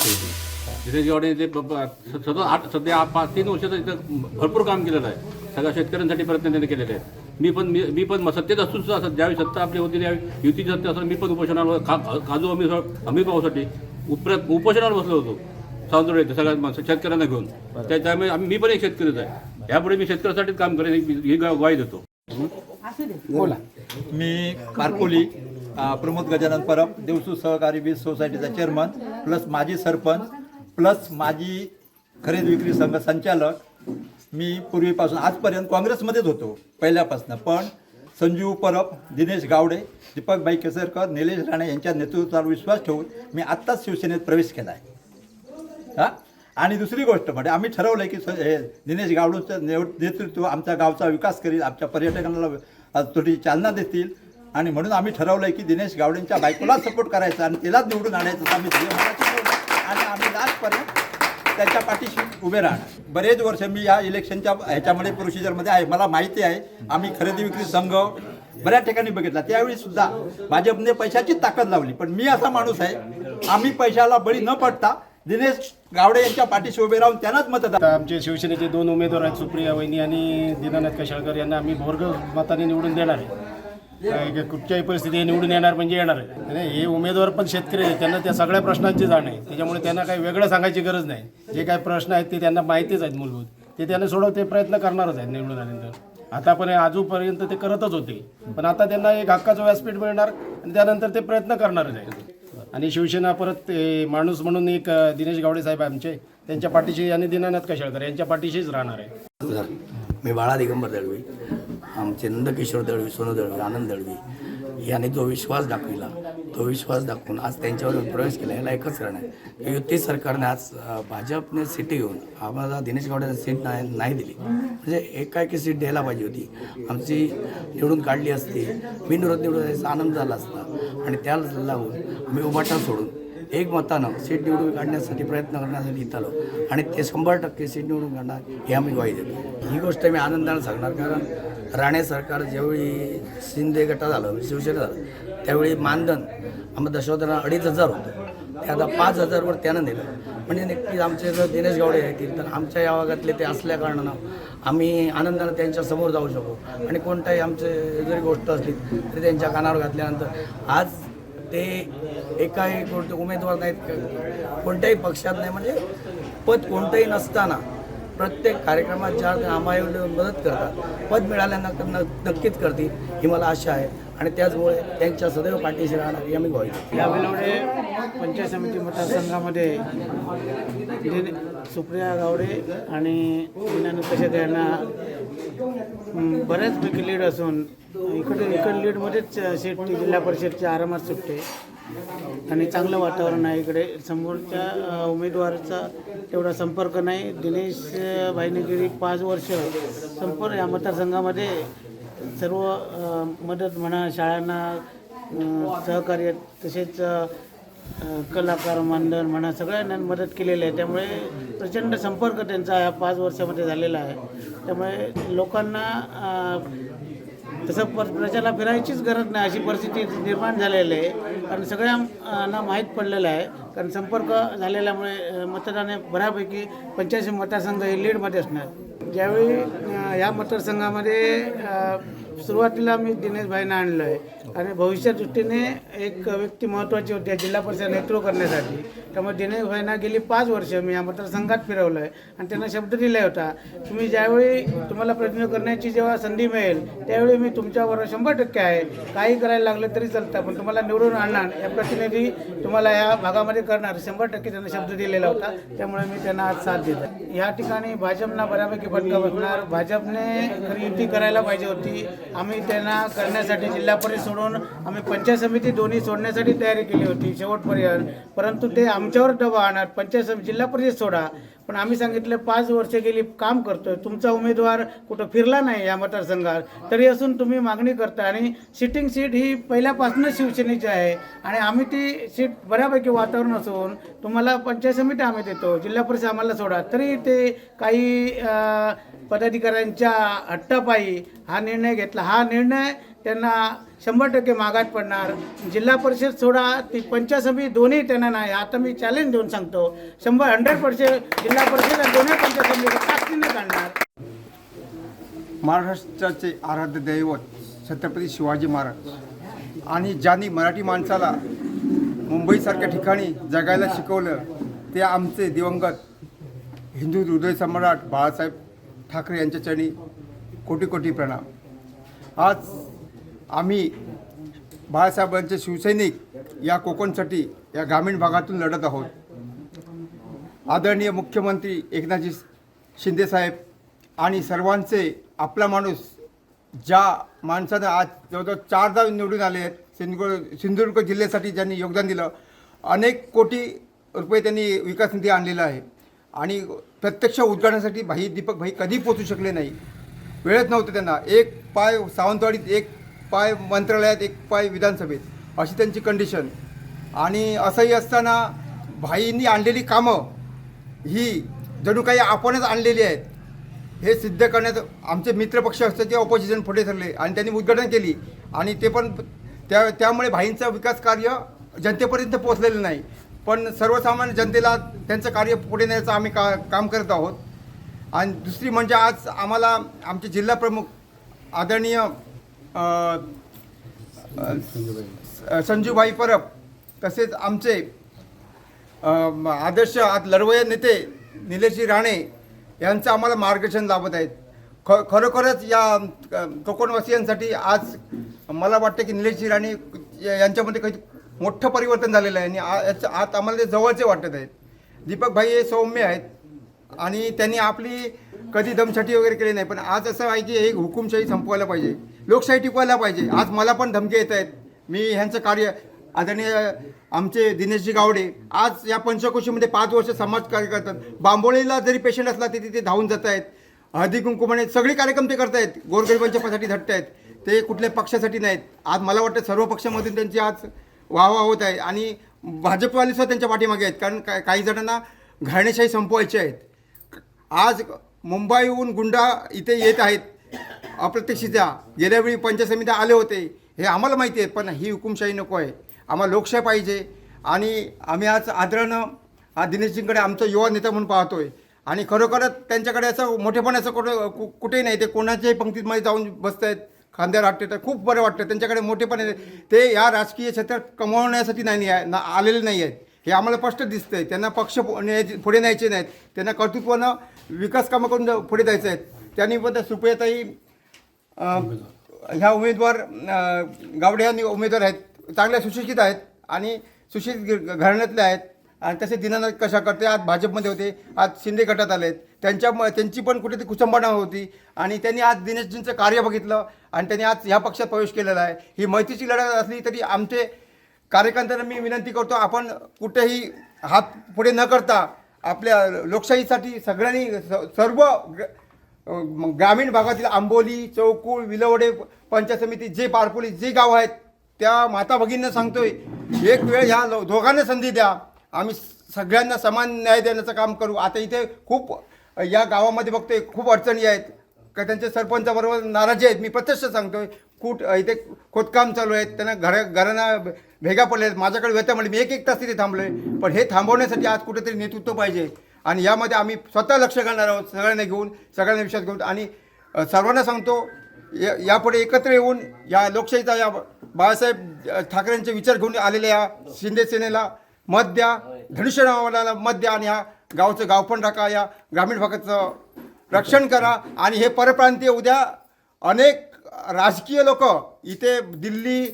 शेवटी दिनेश गावडे ते सतत आठ सध्या पाच तीन वर्षाचं इथं भरपूर काम केलेलं आहे सगळ्या शेतकऱ्यांसाठी प्रयत्न त्यांनी केलेले आहेत मी पण मी मी पण सत्तेत असून सुद्धा असं ज्यावेळी सत्ता आपली होती त्यावेळी युतीची सत्ता असताना मी पण उपोषणावर काजू हमी हमी भावासाठी उप्र उपोषणावर बसलो होतो सावंतवाडी येथे सगळ्या माणसं शेतकऱ्यांना घेऊन त्या त्यामुळे आम्ही मी पण एक शेतकरीच आहे यापुढे मी शेतकऱ्यासाठीच काम करेन ही- ही ग्वाही देतो बोला मी कारकोली प्रमोद गजानन परब देवसू सहकारी वीज सोसायटीचा चेअरमन प्लस माजी सरपंच प्लस माजी खरेदी विक्री संघ संचालक. मी पूर्वीपासून आजपर्यंत काँग्रेसमध्येच होतो पहिल्यापासून. पण संजीव परब दिनेश गावडे दीपकबाई केसरकर निलेश राणे यांच्या नेतृत्वावर विश्वास ठेवून मी आत्ताच शिवसेनेत प्रवेश केला आहे हां? आणि दुसरी गोष्ट म्हणजे आम्ही ठरवलं की हे दिनेश गावडूचं नेव- नेतृत्व आमच्या गावचा विकास करील आमच्या पर्यटकांना थोडी चालना देतील. आणि म्हणून आम्ही ठरवलं आहे की दिनेश गावडेंच्या बायकोला सपोर्ट करायचा आणि तिलाच निवडून आणायचं आम्ही आणि आम्ही लास्टपर्यंत त्याच्या पाठीशी उभे राहणार. बरेच वर्ष मी या इलेक्शनच्या ह्याच्यामध्ये प्रोसिजरमध्ये आहे. मला माहिती आहे. आम्ही खरेदी विक्री संघ बऱ्याच ठिकाणी बघितला. त्यावेळी सुद्धा भाजपने पैशाची ताकद लावली. पण मी असा माणूस आहे आम्ही पैशाला बळी न पडता दिनेश गावडे यांच्या पाठीशी उभे राहून त्यांनाच मतदान आमचे शिवसेनेचे दोन उमेदवार आहेत सुप्रिया वहिनी आणि दीनानाथ कशाळकर यांना आम्ही भोरग मताने निवडून देणार आहे. काय- कुठच्याही परिस्थिती निवडून येणार म्हणजे येणार आहे. नाही, हे उमेदवार पण शेतकरी आहेत. त्यांना त्या सगळ्या प्रश्नांची जाण आहे. त्याच्यामुळे त्यांना काही वेगळं सांगायची गरज नाही. जे काही प्रश्न आहेत ते त्यांना माहितीच आहेत मूलभूत. ते त्यांना सोडवते प्रयत्न करणारच आहेत निवडून आल्यानंतर. आता पण आजूपर्यंत ते करतच होते. पण आता त्यांना एक हक्काचं व्यासपीठ मिळणार आणि त्यानंतर ते प्रयत्न करणारच आहेत. आणि शिवसेना परत ते माणूस म्हणून एक दिनेश गावडे साहेब आमचे त्यांच्या पाठीशी आणि दिनानाथ कशाळकर यांच्या पाठीशीच राहणार आहे. सर मी बाळा दिगंबर दळवी आमचे नंदकिशोर दळवी सोनू दळवी आनंद दळवी यांनी जो विश्वास दाखविला तो विश्वास दाखवून आज त्यांच्यावर प्रवेश केला याला एकच कारण आहे. की युती सरकारने आज भाजपने सीटी घेऊन आम्हाला दिनेश गावड्याला सीट नाही नाही दिली. म्हणजे एकाएकी सीट द्यायला पाहिजे होती. आमची निवडून काढली असती बिनविरोध निवडून यायचा आनंद झाला असता. आणि त्याला लावून आम्ही उभाटा सोडून एक मतानं सीट निवडून काढण्यासाठी प्रयत्न करण्यासाठी इथं आलो. आणि ते शंभर टक्के सीट निवडून काढणार हे आम्ही ग्वाही देतो. ही गोष्ट मी आनंदानं सांगणार कारण राणे सरकार ज्यावेळी शिंदे गटा झालं शिवसेना झालं त्यावेळी मानधन आम्हाला दशवताना अडीच हजार होतं. ते आता पाच हजारवर त्यानं दिलं म्हणजे नक्कीच आमचे जर दिनेश गावडे येतील तर आमच्या या भागातले ते असल्या कारणानं आम्ही आनंदानं त्यांच्यासमोर जाऊ शकू. आणि कोणताही आमचे जरी गोष्ट असली तरी त्यांच्या कानावर घातल्यानंतर आज ते एकाही कोणते उमेदवार नाहीत. कोणत्याही पक्षात नाही. म्हणजे पद कोणतंही नसताना प्रत्येक कार्यक्रमात ज्या आम्हाला मदत करतात पद मिळाल्यानंतर नक्कीच करतील ही मला आशा आहे. आणि त्याचमुळे त्यांच्या सदैव पाठीशी राहणार ही आम्ही ग्वाही या पंचायत समिती मतदारसंघामध्ये सुप्रिया गावडे आणि दीनानंद कशात यांना बऱ्याचपैकी लीड असून इकडे इकडे लीडमध्येच सीट जिल्हा परिषदची आरामात सुटते आणि चांगलं वातावरण आहे इकडे. समोरच्या उमेदवाराचा तेवढा संपर्क नाही. दिनेश अ, भाईने गेली पाच वर्ष संपर्क या मतदारसंघामध्ये सर्व मदत म्हणा शाळांना सहकार्य तसेच कलाकार मानधन म्हणा सगळ्यांना मदत केलेली आहे. त्यामुळे प्रचंड संपर्क त्यांचा या पाच वर्षामध्ये झालेला आहे. त्यामुळे लोकांना तसं पर प्रजाला फिरायचीच गरज नाही अशी परिस्थिती निर्माण झालेली आहे. कारण सगळ्यांना माहीत पडलेलं आहे. कारण संपर्क झालेल्यामुळे मतदानाने मतदान बऱ्यापैकी पंच्याऐंशी मतदारसंघ हे लीडमध्ये असणार. ज्यावेळी या मतदारसंघामध्ये सुरुवातीला मी दिनेश भाईंना आणलं आहे आणि भविष्या दृष्टीने एक व्यक्ती महत्त्वाची होती जिल्हा परिषद नेतृत्व करण्यासाठी. त्यामुळे दिनेश भाईंना गेली पाच वर्ष मी या मतदारसंघात फिरवलं आहे आणि त्यांना शब्द दिला होता तुम्ही ज्यावेळी तुम्हाला प्रयत्न करण्याची जेव्हा संधी मिळेल त्यावेळी मी तुमच्याबरोबर शंभर टक्के आहे. काही करायला लागलं तरी चालतं पण तुम्हाला निवडून आणणार या प्रतिनिधी तुम्हाला या भागामध्ये करणार. शंभर टक्के त्यांना शब्द दिलेला होता. त्यामुळे मी त्यांना आज साथ देतो या ठिकाणी भाजपना बऱ्यापैकी फटका बसणार. भाजपने खरी युती करायला पाहिजे होती. आम्ही त्यांना करण्यासाठी जिल्हा परिषद सोडून आम्ही पंचायत समिती दोन्ही सोडण्यासाठी तयारी केली होती शेवटपर्यंत. परंतु ते आमच्यावर दबा आणत पंचायत समिती जिल्हा परिषद सोडा. पण आम्ही सांगितलं पाच वर्ष गेली काम करतोय. तुमचा उमेदवार कुठं फिरला नाही या मतदारसंघात. तरी असून तुम्ही मागणी करता आणि सिटिंग सीट ही पहिल्यापासूनच शिवसेनेची आहे. आणि आम्ही ती सीट बऱ्यापैकी वातावरण असून तुम्हाला पंचायत समिती आम्ही देतो. जिल्हा परिषद आम्हाला सोडा. तरी ते काही पदाधिकाऱ्यांच्या हट्टापायी हा निर्णय घेतला. हा निर्णय त्यांना शंभर टक्के मागात पडणार. जिल्हा परिषद सोडा ती पंचायत समिती दोन्ही त्यांना नाही. आता मी चॅलेंज देऊन सांगतो. शंभर हंड्रेड पर्सेंट जिल्हा परिषद आणि दोन्ही पंचायत समिती ताकदीने काढणार महाराष्ट्राचे आराध्य दैवत छत्रपती शिवाजी महाराज आणि ज्यांनी मराठी माणसाला मुंबईसारख्या ठिकाणी जगायला शिकवलं ते आमचे दिवंगत हिंदू हृदय सम्राट बाळासाहेब ठाकरे यांच्या चरणी कोटी कोटी प्रणाम. आज आम्ही बाळासाहेबांचे शिवसैनिक या कोकणसाठी या ग्रामीण भागातून लढत आहोत. आदरणीय मुख्यमंत्री एकनाथजी शिंदेसाहेब आणि सर्वांचे आपला माणूस ज्या माणसानं आज जवळजवळ चारदा निवडून आले आहेत सिंधुदुर्ग सिंधुदुर्ग जिल्ह्यासाठी ज्यांनी योगदान दिलं अनेक कोटी रुपये त्यांनी विकास निधी आणलेला आहे. आणि प्रत्यक्ष उद्घाटनासाठी भाई दीपक भाई कधी पोचू शकले नाही. वेळच नव्हतं त्यांना. एक पाय सावंतवाडीत एक पाय मंत्रालयात एक पाय विधानसभेत. अशी त्यांची कंडिशन आणि असंही असताना भाईंनी आणलेली कामं ही जणू काही आपणच आणलेली आहेत हे सिद्ध करण्यात आमचे मित्रपक्ष असतात ते ऑपोजिशन पुढे ठरले आणि त्यांनी उद्घाटन केली. आणि ते पण त्या त्यामुळे भाईंचं विकास कार्य जनतेपर्यंत पोहोचलेलं नाही. पण सर्वसामान्य जनतेला त्यांचं कार्य पुढे न्यायचं आम्ही का काम करत आहोत. आणि दुसरी म्हणजे आज आम्हाला आमचे जिल्हा प्रमुख आदरणीय संजूभाई परब तसेच आमचे आदर्श आज लढवय नेते निलेशजी राणे यांचं आम्हाला मार्गदर्शन लाभत आहेत. ख खरोखरच या कोकणवासियांसाठी आज मला वाटतं की निलेशजी राणे यांच्यामध्ये काही मोठं परिवर्तन झालेलं आहे. आणि आ- याचं आत आम्हाला ते जवळचे वाटत आहेत. दीपक भाई हे सौम्य आहेत. आणि त्यांनी आपली कधी दमछटी वगैरे केली नाही पण आज असं आहे की हे हुकुमशाही संपवायला पाहिजे. लोकशाही टिकवायला पाहिजे. आज मला पण धमके येत आहेत. मी ह्यांचं कार्य आदरणीय आमचे दिनेशजी गावडे आज या पंचकोशीमध्ये पाच वर्ष समाज कार्य करतात. बांबोळीला जरी पेशंट असला ते तिथे धावून जात आहेत. हळदी कुंकुमाने सगळे कार्यक्रम ते करतायत गोरगरिबांच्या पसाठी झटत आहेत. ते कुठल्या पक्षासाठी नाहीत. आज मला वाटतं सर्व पक्षामधून त्यांची आज वाहवा होत आहे. आणि भाजपवाले सुद्धा त्यांच्या पाठीमागे आहेत. कारण का काही जणांना घराणेशाही संपवायची आहेत. आज मुंबईहून गुंडा इथे येत आहेत. अप्रत्यक्षित्या गेल्यावेळी पंचायत समित्या आले होते. हे आम्हाला माहिती आहे पण ही हुकुमशाही नको आहे. आम्हाला लोकशाही पाहिजे. आणि आम्ही आज आदरानं हा दिनेशजींकडे आमचा युवा नेता म्हणून पाहतो आहे आणि खरोखरच त्यांच्याकडे असं मोठेपणाचं कुठं कु- कुठेही नाही. ते कोणाच्याही पंक्तीमध्ये जाऊन बसत आहेत खांद्यावर हात तर खूप बरं वाटतं त्यांच्याकडे मोठेपण आहे ते या राजकीय क्षेत्रात कमवण्यासाठी नाही आहे ना आलेले नाही आहेत. हे आम्हाला स्पष्ट दिसतंय. त्यांना पक्ष पु- न्यायचे- पुढे न्यायचे नाहीत. त्यांना कर्तृत्वानं विकास कामं करून पुढे जायचं आहेत. त्यांनी पण सुप्रियाताई ह्या उमेदवार गावडे ह्या उमेदवार आहेत. चांगल्या सुशिक्षित आहेत आणि सुशिक्षित घराण्यातल्या आहेत. आणि तसे दिनानाथ कशा करते? आज भाजपमध्ये होते आज शिंदे गटात आले आहेत त्यांच्या त्यांची पण कुठेतरी कुचंबणा होती. आणि त्यांनी आज दिनेशजींचं कार्य बघितलं आणि त्यांनी आज ह्या पक्षात प्रवेश केलेला आहे. ही मैत्रीची लढत असली तरी आमचे कार्यकर्त्यांना मी विनंती करतो आपण कुठेही हात पुढे न करता आपल्या लोकशाहीसाठी सगळ्यांनी स- सर्व ग- ग्रामीण भागातील आंबोली चौकूळ विलवडे पंचायत समिती जे पारपोली जे गाव आहेत त्या माता भगिनींना सांगतोय एक वेळ ह्या दोघांना संधी द्या. आम्ही सगळ्यांना समान न्याय देण्याचं काम करू. आता इथे खूप या गावामध्ये बघतोय खूप अडचणी आहेत. का त्यांचे सरपंचाबरोबर नाराजी आहेत. मी प्रत्यक्ष सांगतोय कुठ इथे खोदकाम चालू आहेत. त्यांना घर घरांना भेगा पडले आहेत. माझ्याकडे व्यथा म्हणजे मी एक एक तास तिथे थांबलोय. पण हे थांबवण्यासाठी आज कुठेतरी नेतृत्व पाहिजे. आणि यामध्ये आम्ही स्वतः लक्ष घालणार आहोत सगळ्यांना घेऊन सगळ्यांना विश्वास घेऊन. आणि सर्वांना सांगतो या यापुढे एकत्र येऊन या लोकशाहीचा या बाळासाहेब ठाकरेंचे विचार घेऊन आलेल्या या शिंदे सेनेला मत द्या धनुष्यनावाला मत द्या आणि ह्या गावचं गाव पण राखा या ग्रामीण भागाचं रक्षण करा. आणि हे परप्रांतीय उद्या अनेक राजकीय लोक इथे दिल्ली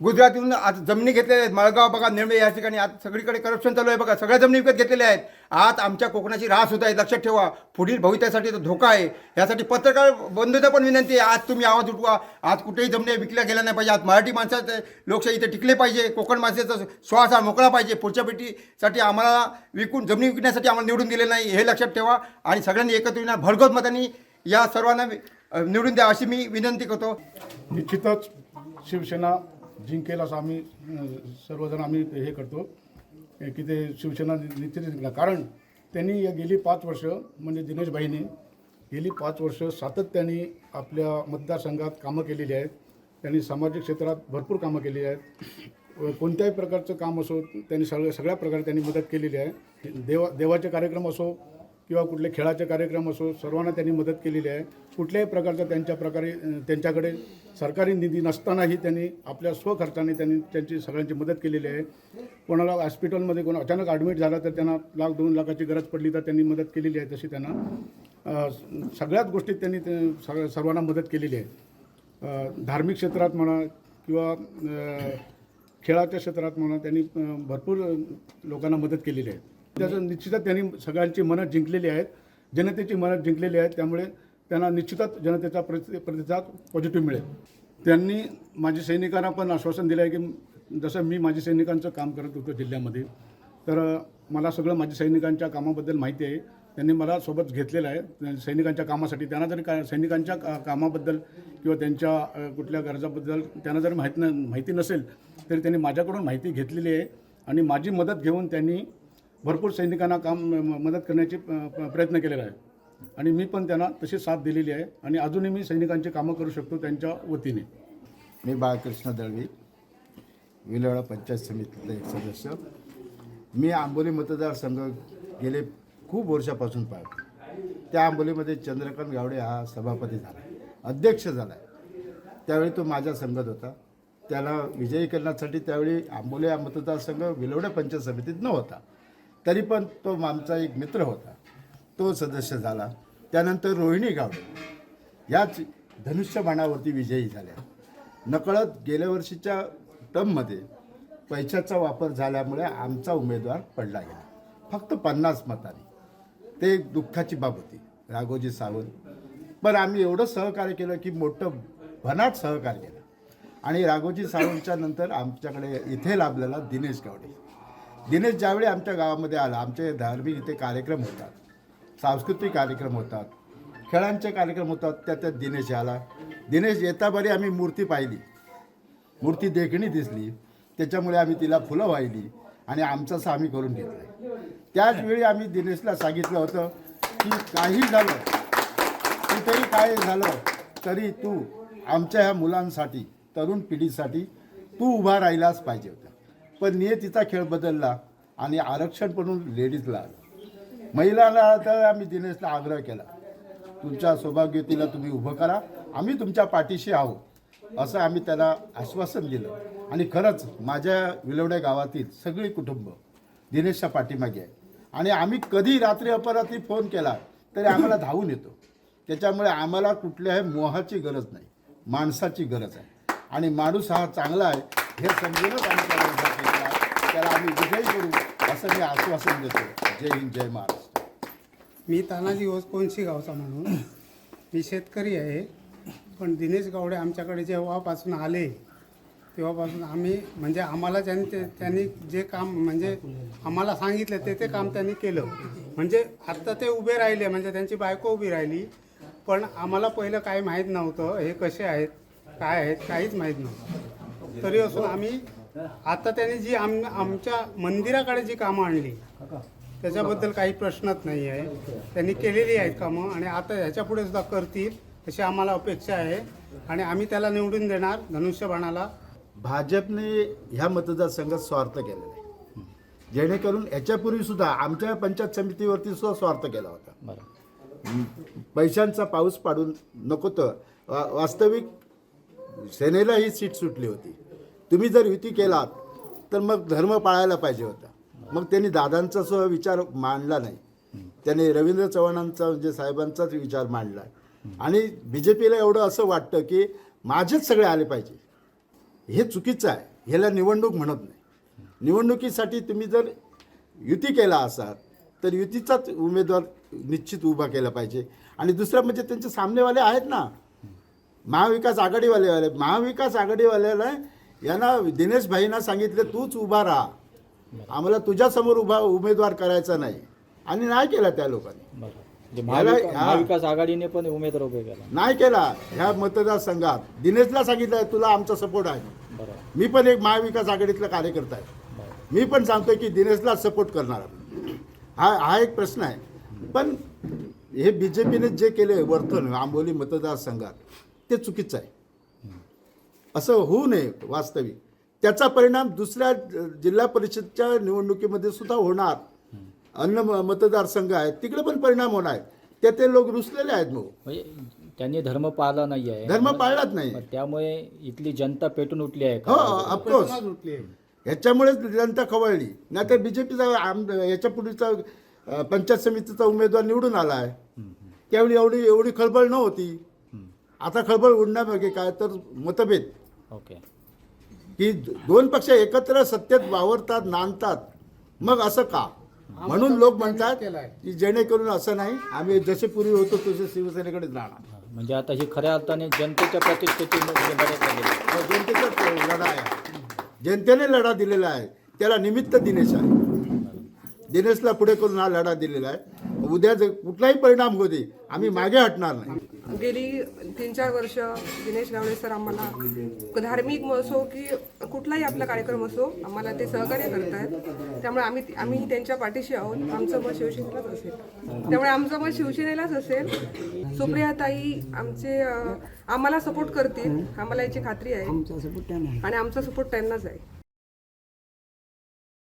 गुजरातहून आज जमिनी घेतलेल्या आहेत. मळगाव बघा निर्णय या ठिकाणी आज सगळीकडे करप्शन चालू आहे बघा. सगळ्या जमिनी विकत घेतलेल्या आहेत. आज आमच्या कोकणाची रास होत आहे. लक्षात ठेवा. पुढील भविष्यासाठी तो धोका आहे. यासाठी पत्रकार बंधूचा पण विनंती आहे. आज तुम्ही आवाज उठवा. आज कुठेही जमिनी विकल्या गेल्या नाही पाहिजे. आज मराठी माणसाचे लोकशाही इथे टिकले पाहिजे. कोकण माणसाचा श्वास हा मोकळा पाहिजे. पुढच्या पिढीसाठी आम्हाला विकून जमिनी विकण्यासाठी आम्हाला निवडून दिले नाही हे लक्षात ठेवा. आणि सगळ्यांनी एकत्र येणार भडगत मतांनी या सर्वांना निवडून द्या अशी मी विनंती करतो. निश्चितच शिवसेना जिंकेल असं आम्ही सर्वजण आम्ही हे करतो. की ते शिवसेना निश्चित जिंकणार. कारण त्यांनी या गेली पाच वर्ष म्हणजे दिनेश भाईने गेली पाच वर्ष सातत्याने आपल्या मतदारसंघात कामं केलेली आहेत. त्यांनी सामाजिक क्षेत्रात भरपूर कामं केलेली आहेत. कोणत्याही प्रकारचं काम असो त्यांनी सगळ्या सगळ्या प्रकारे त्यांनी मदत केलेली आहे. देवा देवाचे कार्यक्रम असो किंवा कुठले खेळाचे कार्यक्रम असो सर्वांना त्यांनी मदत केलेली आहे. कुठल्याही प्रकारचा त्यांच्या प्रकारे त्यांच्याकडे सरकारी निधी नसतानाही त्यांनी आपल्या स्वखर्चाने त्यांनी त्यांची सगळ्यांची मदत केलेली आहे. कोणाला हॉस्पिटलमध्ये कोण अचानक ॲडमिट झाला तर त्यांना लाख दोन लाखाची गरज पडली तर त्यांनी मदत केलेली आहे तशी त्यांना. सगळ्याच गोष्टीत त्यांनी ते सर्वांना मदत केलेली आहे. धार्मिक क्षेत्रात म्हणा किंवा खेळाच्या क्षेत्रात म्हणा त्यांनी भरपूर लोकांना मदत केलेली आहे. त्याचं निश्चितच त्यांनी सगळ्यांची मनं जिंकलेली आहेत. जनतेची मनं जिंकलेली आहेत. त्यामुळे त्यांना निश्चितच जनतेचा प्रति प्रतिसाद पॉझिटिव्ह मिळेल. त्यांनी माझ्या सैनिकांना पण आश्वासन दिलं आहे की जसं मी माझ्या सैनिकांचं काम करत होतो जिल्ह्यामध्ये तर मला सगळं माझ्या सैनिकांच्या कामाबद्दल माहिती आहे. त्यांनी मला सोबत घेतलेलं आहे. सैनिकांच्या कामासाठी त्यांना जरी का सैनिकांच्या का कामाबद्दल किंवा त्यांच्या कुठल्या गरजाबद्दल त्यांना जरी माहीत न माहिती नसेल तरी त्यांनी माझ्याकडून माहिती घेतलेली आहे. आणि माझी मदत घेऊन त्यांनी भरपूर सैनिकांना काम म- मदत करण्याची प- प्रयत्न केलेला आहे. आणि मी पण त्यांना तशी साथ दिलेली आहे. आणि अजूनही मी सैनिकांची कामं करू शकतो त्यांच्या वतीने. मी बाळकृष्ण दळवी विलवाडा पंचायत समितीतला एक सदस्य. मी आंबोली मतदारसंघ गेले खूप वर्षापासून पाहतो. त्या आंबोलीमध्ये चंद्रकांत गावडे हा सभापती झाला. अध्यक्ष झाला. त्यावेळी तो माझ्या संघात होता. त्याला विजयी करण्यासाठी त्यावेळी आंबोली हा मतदारसंघ विलवडा पंचायत समितीत नव्हता. तरी पण तो आमचा एक मित्र होता. तो सदस्य झाला. त्यानंतर रोहिणी गावडे. याच धनुष्यबाणावरती विजयी झाल्या. नकळत गेल्या वर्षीच्या टर्ममध्ये पैशाचा वापर झाल्यामुळे आमचा उमेदवार पडला गेला. फक्त पन्नास मतांनी. ते एक दुःखाची बाब होती. राघोजी सावंत. पण आम्ही एवढं सहकार्य केलं की मोठं भनाट सहकार्य केलं. आणि राघोजी सावंतच्या नंतर आमच्याकडे इथे लाभलेला दिनेश गावडे. दिनेश ज्यावेळी आमच्या गावामध्ये आला. आमचे धार्मिक इथे कार्यक्रम होतात. सांस्कृतिक कार्यक्रम होतात. खेळांचे कार्यक्रम होतात. त्या त्यात दिनेश आला. दिनेश येता बरी आम्ही मूर्ती पाहिली. मूर्ती देखणी दिसली. त्याच्यामुळे आम्ही तिला फुलं वाहिली आणि आमचं आम्ही करून घेतलं. त्याचवेळी आम्ही दिनेशला सांगितलं होतं की काही झालं कुठेही काय झालं तरी तू आमच्या ह्या मुलांसाठी तरुण पिढीसाठी तू उभा राहिलाच पाहिजे होता. पण नियतीचा खेळ बदलला आणि आरक्षण पण लेडीजला आलं. महिलांना तर आम्ही दिनेशला आग्रह केला. तुमच्या सौभाग्यतीला तुम्ही उभं करा. आम्ही तुमच्या पाठीशी आहोत असं आम्ही त्याला आश्वासन दिलं. आणि खरंच माझ्या विलवड्या गावातील सगळी कुटुंब दिनेशच्या पाठीमागे आहे. आणि आम्ही कधी रात्री अपरात्री फोन केला तरी आम्हाला धावून येतो. त्याच्यामुळे आम्हाला कुठल्याही मोहाची गरज नाही माणसाची गरज आहे. आणि माणूस हा चांगला आहे हे समजूनच आम्ही त्याला उभा केलेला आहे त्याला आम्ही विजयी करू असं मी आश्वासन देतो. जय हिंद जय महाराष्ट्र. मी तानाजी ओस कोणशी गावचा म्हणून मी शेतकरी आहे. पण दिनेश गावडे आमच्याकडे जेव्हापासून आले तेव्हापासून आम्ही म्हणजे आम्हाला ज्यांनी ते त्यांनी जे काम म्हणजे आम्हाला सांगितलं ते ते काम त्यांनी केलं. म्हणजे आत्ता ते उभे राहिले म्हणजे त्यांची बायको उभी राहिली. पण आम्हाला पहिलं काही माहीत नव्हतं हे कसे आहेत काय आहेत काहीच माहीत नव्हतं. तरी असून आम्ही आता त्यांनी जी आम आमच्या मंदिराकडे जी कामं आणली त्याच्याबद्दल काही प्रश्नच नाही आहे. त्यांनी केलेली आहेत कामं आणि आता ह्याच्या पुढे सुद्धा करतील अशी आम्हाला अपेक्षा आहे. आणि आम्ही त्याला निवडून देणार धनुष्यबाणाला. भाजपने ह्या मतदारसंघात स्वार्थ केलेला आहे. जेणेकरून याच्यापूर्वी सुद्धा आमच्या पंचायत समितीवरती सुद्धा स्वार्थ केला होता. पैशांचा पाऊस पाडून नको तर वास्तविक सेनेला ही सीट सुटली होती. तुम्ही जर युती केलात तर मग धर्म पाळायला पाहिजे होता. मग त्यांनी दादांचा सुद्धा विचार मांडला नाही. त्याने रवींद्र चव्हाणांचा म्हणजे साहेबांचाच विचार मांडला. आणि बी जे पीला एवढं असं वाटतं की माझेच सगळे आले पाहिजे. हे चुकीचं आहे. ह्याला निवडणूक म्हणत नाही. निवडणुकीसाठी तुम्ही जर युती केला असाल तर युतीचाच उमेदवार निश्चित उभा केला पाहिजे. आणि दुसरं म्हणजे त्यांचे सामनेवाले आहेत ना. महाविकास आघाडीवाले वाले महाविकास आघाडीवाल्याला यांना दिनेश भाईंना सांगितलं तूच उभा राहा. आम्हाला तुझ्यासमोर उभा उमेदवार करायचा नाही. आणि नाही केला त्या लोकांनी. म्हणजे. महाविकास आघाडीने पण उमेदवार उभे केला. नाही केला. ह्या मतदारसंघात. दिनेशला सांगितलं तुला आमचा सपोर्ट आहे. मी पण एक महाविकास आघाडीतला कार्यकर्ता आहे. मी पण सांगतोय की दिनेशला सपोर्ट करणार. हा हा एक प्रश्न आहे. पण हे बी जे पीने जे केले वर्तन आंबोली मतदारसंघात ते चुकीचं आहे. असं होऊ नये वास्तविक. त्याचा परिणाम दुसऱ्या जिल्हा परिषदच्या निवडणुकीमध्ये सुद्धा होणार. अन्न मतदारसंघ आहेत तिकडे पण परिणाम होणार. ते ते लोक रुसलेले आहेत मग म्हणजे त्यांनी धर्म पाळला नाही आहे. धर्म पाळलाच नाही. त्यामुळे इथली जनता पेटून उठली आहे हो का ऑफकोर्स ह्याच्यामुळेच जनता खवळली. नाही तर बी जे पीचा आम याच्या पूर्वीचा अं, पंचायत समितीचा उमेदवार निवडून आला आहे. त्यावेळी एवढी एवढी खळबळ नव्हती. आता खळबळ उडण्यामागे काय? तर मतभेद. ओके. की दोन पक्ष एकत्र सत्तेत वावरतात नांदतात. मग असं का? म्हणून लोक म्हणतात की जेणेकरून असं नाही आम्ही जसे पूर्वी होतो तसे शिवसेनेकडेच राहणार. म्हणजे आता ही खऱ्या अर्थाने जनतेच्या प्रतिष्ठेची. हा जनतेचाच लढा आहे. जनतेने लढा दिलेला आहे. त्याला निमित्त दिनेश आहे. दिनेशला पुढे करून हा लढा दिलेला आहे. उद्या जर कुठलाही परिणाम होते आम्ही मागे हटणार नाही. गेली तीन चार वर्ष दिनेश गावडे सर आम्हाला धार्मिक असो की कुठलाही आपला कार्यक्रम असो आम्हाला ते सहकार्य करत आहेत त्यामुळे आम्ही आम्ही त्यांच्या पाठीशी आहोत. आमचं मत शिवसेनेलाच असेल. त्यामुळे आमचं मत शिवसेनेलाच असेल. सुप्रियाताई आमचे आम्हाला सपोर्ट करतील. आम्हाला याची खात्री आहे. आणि आमचा सपोर्ट त्यांनाच आहे.